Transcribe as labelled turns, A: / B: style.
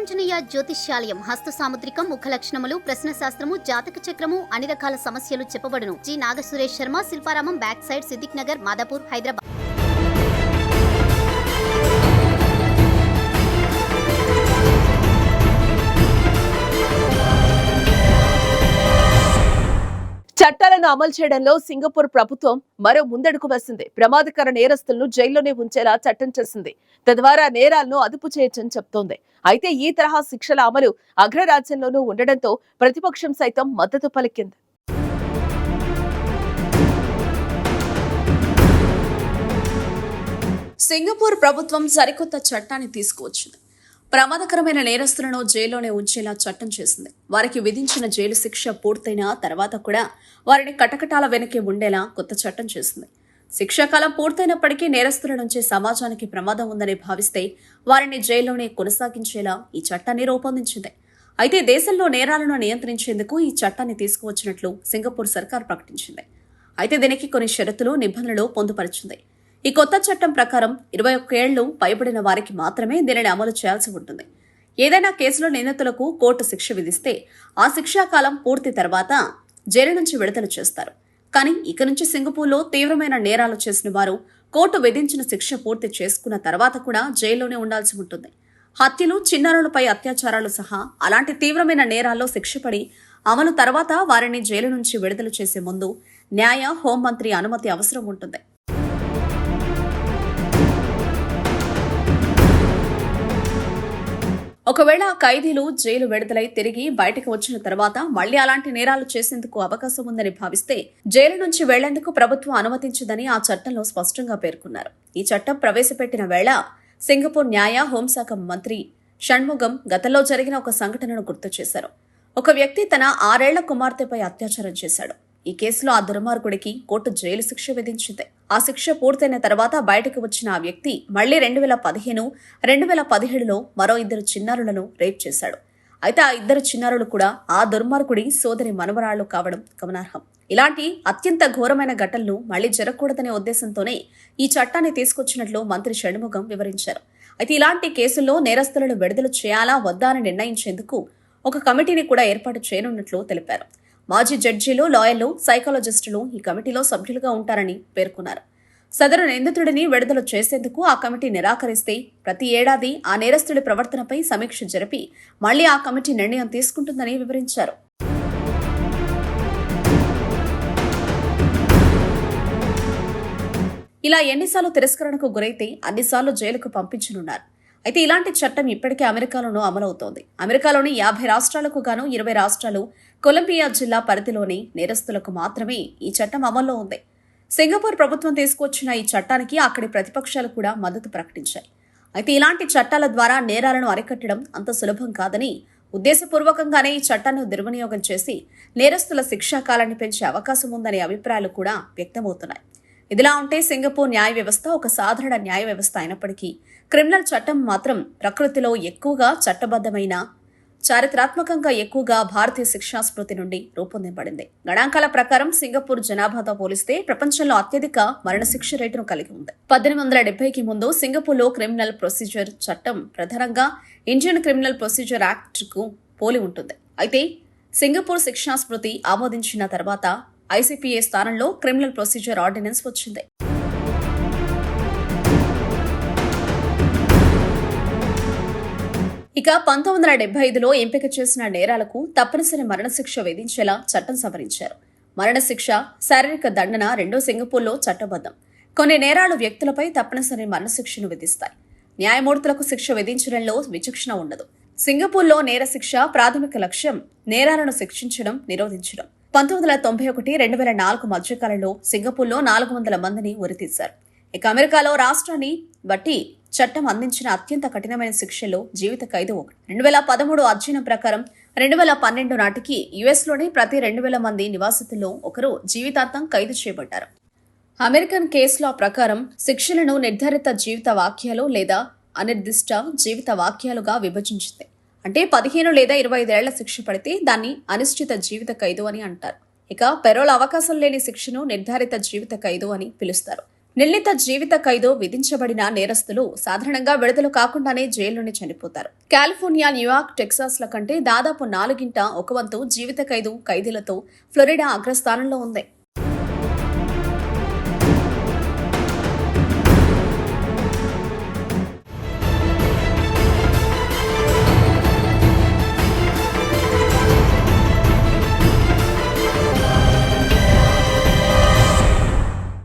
A: వీరాంజనేయ జ్యోతిష్యాలయం హస్త సాముద్రికం ముఖ లక్షణములు ప్రశ్న శాస్త్రము జాతక చక్రము అన్ని రకాల సమస్యలు చెప్పబడును. G. Nagasuresh Sharma Shilparamam back side Siddiq Nagar Madhapur Hyderabad.
B: చట్టాలను అమలు చేయడంలో సింగపూర్ ప్రభుత్వం మరో ముందడుగు వేసింది. ప్రమాదకర నేరస్తులను జైల్లోనే ఉంచేలా చట్టం చేసింది. తద్వారా నేరాలను అదుపు చేయొచ్చని చెప్తోంది. అయితే ఈ తరహా శిక్షల అమలు అగ్రరాజ్యంలోనూ ఉండడంతో ప్రతిపక్షం సైతం మద్దతు పలికింది.
C: సింగపూర్ ప్రభుత్వం సరికొత్త చట్టాన్ని తీసుకువచ్చింది. ప్రమాదకరమైన నేరస్తులను జైల్లోనే ఉంచేలా చట్టం చేసింది. వారికి విధించిన జైలు శిక్ష పూర్తయిన తర్వాత కూడా వారిని కటకటాల వెనకే ఉండేలా కొత్త చట్టం చేసింది. శిక్షాకాలం పూర్తయినప్పటికీ నేరస్తుల నుంచి సమాజానికి ప్రమాదం ఉందని భావిస్తే వారిని జైల్లోనే కొనసాగించేలా ఈ చట్టాన్ని రూపొందించింది. అయితే దేశంలో నేరాలను నియంత్రించేందుకు ఈ చట్టాన్ని తీసుకువచ్చినట్లు సింగపూర్ సర్కార్ ప్రకటించింది. అయితే దీనికి కొన్ని షరతులు నిబంధనలు పొందుపరిచింది. ఈ కొత్త చట్టం ప్రకారం ఇరవై ఒక్కేళ్ళు పైబడిన వారికి మాత్రమే దీనిని అమలు చేయాల్సి ఉంటుంది. ఏదైనా కేసులో నిందితులకు కోర్టు శిక్ష విధిస్తే ఆ శిక్షాకాలం పూర్తి తర్వాత జైలు నుంచి విడుదల చేస్తారు. కానీ ఇక నుంచి సింగపూర్లో తీవ్రమైన నేరాలు చేసిన వారు కోర్టు విధించిన శిక్ష పూర్తి చేసుకున్న తర్వాత కూడా జైల్లోనే ఉండాల్సి ఉంటుంది. హత్యలు చిన్నారులపై అత్యాచారాలు సహా అలాంటి తీవ్రమైన నేరాల్లో శిక్షపడి అమలు తర్వాత వారిని జైలు నుంచి విడుదల చేసే ముందు న్యాయ హోంమంత్రి అనుమతి అవసరం ఉంటుంది. ఒకవేళ ఖైదీలు జైలు విడుదలై తిరిగి బయటకు వచ్చిన తర్వాత మళ్ళీ అలాంటి నేరాలు చేసేందుకు అవకాశం ఉందని భావిస్తే జైలు నుంచి వెళ్ళేందుకు ప్రభుత్వం అనుమతించదని ఆ చట్టంలో స్పష్టంగా పేర్కొన్నారు. ఈ చట్టం ప్రవేశపెట్టిన వేళ సింగపూర్ న్యాయ హోంశాఖ మంత్రి షణ్ముగం గతంలో జరిగిన ఒక సంఘటనను గుర్తు చేశారు. ఒక వ్యక్తి తన ఆరేళ్ళ కుమార్తెపై అత్యాచారం చేశాడు. ఈ కేసులో ఆ దుర్మార్గుడికి కోర్టు జైలు శిక్ష విధించింది. ఆ శిక్ష పూర్తయిన తర్వాత బయటకు వచ్చిన ఆ వ్యక్తి మళ్ళీ రెండు వేల పదిహేను రెండు వేల పదిహేడులో మరో ఇద్దరు చిన్నారులను రేప్ చేశాడు. అయితే ఆ ఇద్దరు చిన్నారులు కూడా ఆ దుర్మార్గుడి సోదరి మనవరాళ్ళు కావడం గమనార్హం. ఇలాంటి అత్యంత ఘోరమైన ఘటనలు మళ్ళీ జరగకూడదనే ఉద్దేశంతోనే ఈ చట్టాన్ని తీసుకొచ్చినట్లు మంత్రి షణ్ముగం వివరించారు. అయితే ఇలాంటి కేసుల్లో నేరస్తులను విడుదల చేయాలా వద్దా అని నిర్ణయించేందుకు ఒక కమిటీని కూడా ఏర్పాటు చేయనున్నట్లు తెలిపారు. మాజీ జడ్జీలు లాయర్లు సైకాలజిస్టులు ఈ కమిటీలో సభ్యులుగా ఉంటారని పేర్కొన్నారు. సదరు నిందితుడిని విడుదల చేసేందుకు ఆ కమిటీ నిరాకరిస్తే ప్రతి ఏడాది ఆ నేరస్తుడి ప్రవర్తనపై సమీక్ష జరిపి మళ్ళీ ఆ కమిటీ నిర్ణయం తీసుకుంటుందని వివరించారు. ఇలా ఎన్నిసార్లు తిరస్కరణకు గురైతే అన్నిసార్లు జైలుకు పంపించనున్నారు. అయితే ఇలాంటి చట్టం ఇప్పటికే అమెరికాలోనూ అమలవుతోంది. అమెరికాలోని యాభై రాష్ట్రాలకు గాను ఇరవై రాష్ట్రాలు కొలంబియా జిల్లా పరిధిలోని నేరస్తులకు మాత్రమే ఈ చట్టం అమల్లో ఉంది. సింగపూర్ ప్రభుత్వం తీసుకొచ్చిన ఈ చట్టానికి అక్కడి ప్రతిపక్షాలు కూడా మద్దతు ప్రకటించాయి. అయితే ఇలాంటి చట్టాల ద్వారా నేరాలను అరికట్టడం అంత సులభం కాదని ఉద్దేశపూర్వకంగానే ఈ చట్టాన్ని దుర్వినియోగం చేసి నేరస్తుల శిక్షా కాలాన్ని పెంచే అవకాశం ఉందనే అభిప్రాయాలు కూడా వ్యక్తమవుతున్నాయి. ఇదిలా ఉంటే సింగపూర్ న్యాయ వ్యవస్థ ఒక సాధారణ న్యాయ వ్యవస్థ అయినప్పటికీ క్రిమినల్ చట్టం మాత్రం ప్రకృతిలో ఎక్కువగా చట్టబద్ధమైన చారిత్రాత్మకంగా ఎక్కువగా భారతీయ శిక్షా స్మృతి నుండి రూపొందింపబడింది. గణాంకాల ప్రకారం సింగపూర్ జనాభాతో పోలిస్తే ప్రపంచంలో అత్యధిక మరణశిక్ష రేటును కలిగి ఉంది. పద్దెనిమిది వందల డెబ్బైకి ముందు సింగపూర్లో క్రిమినల్ ప్రొసీజర్ చట్టం ప్రధానంగా ఇండియన్ క్రిమినల్ ప్రొసీజర్ యాక్ట్కు పోలి ఉంటుంది. అయితే సింగపూర్ శిక్షా స్మృతి ఆమోదించిన తర్వాత ఐసీపీఏ స్థానంలో క్రిమినల్ ప్రొసీజర్ ఆర్డినెన్స్ వచ్చింది. ఇక పంతొమ్మిది వందల డెబ్బై ఐదులో ఎంపిక చేసిన నేరాలకు తప్పనిసరి మరణశిక్ష విధించేలా చట్టం సవరించారు. మరణశిక్ష శారీరక దండన రెండో సింగపూర్లో చట్టబద్ధం. కొన్ని నేరాలు వ్యక్తులపై తప్పనిసరి మరణశిక్షను విధిస్తాయి. న్యాయమూర్తులకు శిక్ష విధించడంలో విచక్షణ ఉండదు. సింగపూర్లో నేర శిక్ష ప్రాథమిక లక్ష్యం నేరాలను శిక్షించడం నిరోధించడం. పంతొమ్మిది వందల తొంభై ఒకటి రెండు వేల నాలుగు మధ్యకాలంలో సింగపూర్లో నాలుగు వందల మందిని ఉరితీశారు. ఇక అమెరికాలో రాష్ట్రాన్ని బట్టి చట్టం అందించిన అత్యంత కఠినమైన శిక్షలో జీవిత ఖైదు ఒకటి. రెండు వేల పదమూడు అధ్యయనం ప్రకారం రెండు వేల పన్నెండు నాటికి యుఎస్లోని ప్రతి రెండు వేల మంది నివాసితుల్లో ఒకరు జీవితాంతం ఖైదు చేయబడ్డారు. అమెరికన్ కేస్ లా ప్రకారం శిక్షలను నిర్ధారిత జీవిత వాక్యాలు లేదా అనిర్దిష్ట జీవిత వాక్యాలుగా విభజించింది. అంటే పదిహేను లేదా ఇరవై ఐదేళ్ళ శిక్ష పడితే దాన్ని అనిశ్చిత జీవిత ఖైదు అని అంటారు. ఇక పెరోల్ అవకాశం లేని శిక్షను నిర్ధారిత జీవిత ఖైదు అని పిలుస్తారు. నిర్ణీత జీవిత ఖైదు విధించబడిన నేరస్తులు సాధారణంగా విడుదల కాకుండానే జైల్లోనే చనిపోతారు. కాలిఫోర్నియా న్యూయార్క్ టెక్సాస్ల కంటే దాదాపు నాలుగింట ఒక వంతు జీవిత ఖైదు ఖైదీలతో ఫ్లోరిడా అగ్రస్థానంలో ఉంది.